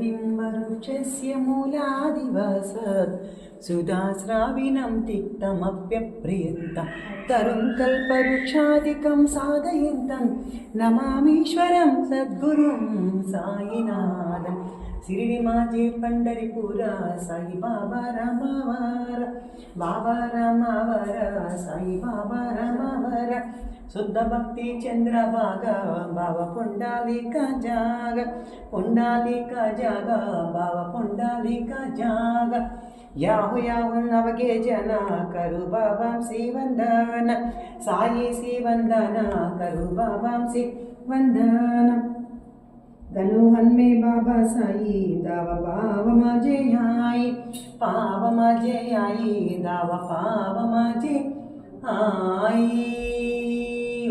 निम्बवृक्षस्य मूलादिवसत् सुधास्राविणं तिक्तमप्यप्रियन्तं तरुं कल्पवृक्षादिकं साधयन्तं नमामीश्वरं सद्गुरुं साईनाथं शिरिडि माझे पंढरीपुर साई बाबा रामावर बाबा रामावर साई बाबा रामावर శుద్ధ భక్తి చంద్రభాగ భావ పుండాలిక జాగ పుండాలిక జాగ భావ పుండాలిక జాగ. యాహు యాహు నవగే జన కరు బాబాం శ్రీ వందన సాయి శ్రీ వందన కరు బాబాం శ్రీ వందన. గను హన్మే బాబా సాయి దావ పావమా జయాయి పావమా జయాయి దావ పావమా జయాయి